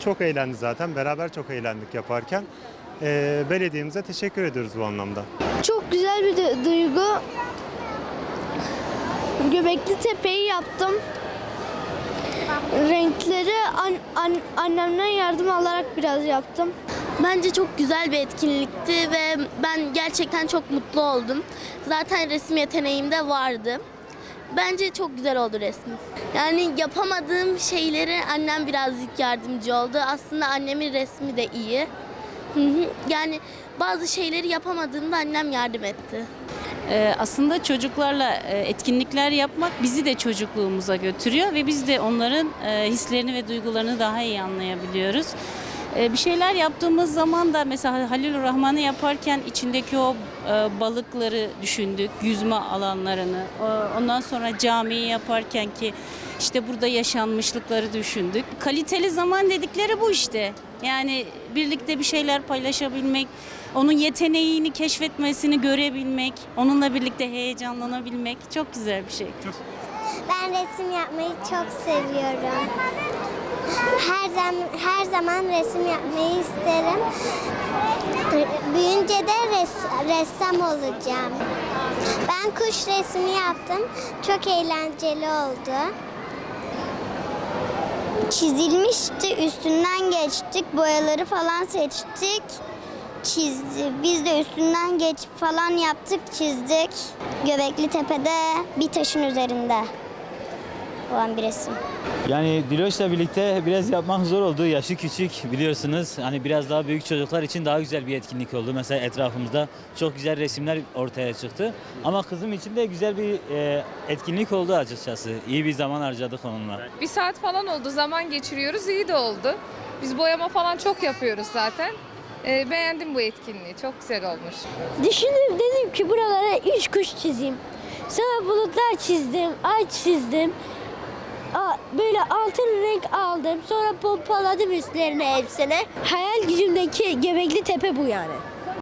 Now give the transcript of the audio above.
çok eğlendi zaten. Beraber çok eğlendik yaparken. Ee, belediyemize teşekkür ediyoruz bu anlamda. Çok güzel bir du- duygu. Göbekli Tepe'yi yaptım. Renkleri an- an- annemden yardım alarak biraz yaptım. Bence çok güzel bir etkinlikti ve ben gerçekten çok mutlu oldum. Zaten resim yeteneğim de vardı. Bence çok güzel oldu resim. Yani yapamadığım şeyleri annem birazcık yardımcı oldu. Aslında annemin resmi de iyi. Yani bazı şeyleri yapamadığımda annem yardım etti. Ee, aslında çocuklarla e, etkinlikler yapmak bizi de çocukluğumuza götürüyor ve biz de onların e, hislerini ve duygularını daha iyi anlayabiliyoruz. E, Bir şeyler yaptığımız zaman da mesela Halil Rahman'ı yaparken içindeki o e, balıkları düşündük, yüzme alanlarını. Ondan sonra camiyi yaparken ki işte burada yaşanmışlıkları düşündük. Kaliteli zaman dedikleri bu işte. Yani birlikte bir şeyler paylaşabilmek, onun yeteneğini keşfetmesini görebilmek, onunla birlikte heyecanlanabilmek çok güzel bir şey. Ben resim yapmayı çok seviyorum. Her zaman her zaman resim yapmayı isterim. Büyünce de res- ressam olacağım. Ben kuş resmi yaptım. Çok eğlenceli oldu. Çizilmişti, üstünden geçtik, boyaları falan seçtik. Çizdi. Biz de üstünden geçip falan yaptık, çizdik. Göbekli Tepe'de bir taşın üzerinde olan bir resim. Yani Diloş'la birlikte biraz yapmak zor oldu. Yaşı küçük biliyorsunuz. Hani biraz daha büyük çocuklar için daha güzel bir etkinlik oldu. Mesela etrafımızda çok güzel resimler ortaya çıktı. Ama kızım için de güzel bir e, etkinlik oldu açıkçası. İyi bir zaman harcadık onunla. Bir saat falan oldu zaman geçiriyoruz iyi de oldu. Biz boyama falan çok yapıyoruz zaten. Ee, beğendim bu etkinliği çok güzel olmuş. Düşündüm dedim ki buralara üç kuş çizeyim. Sonra bulutlar çizdim, ay çizdim. Böyle altın renk aldım. Sonra pompaladım üstlerine hepsine. Hayal gücümdeki Göbekli Tepe bu yani.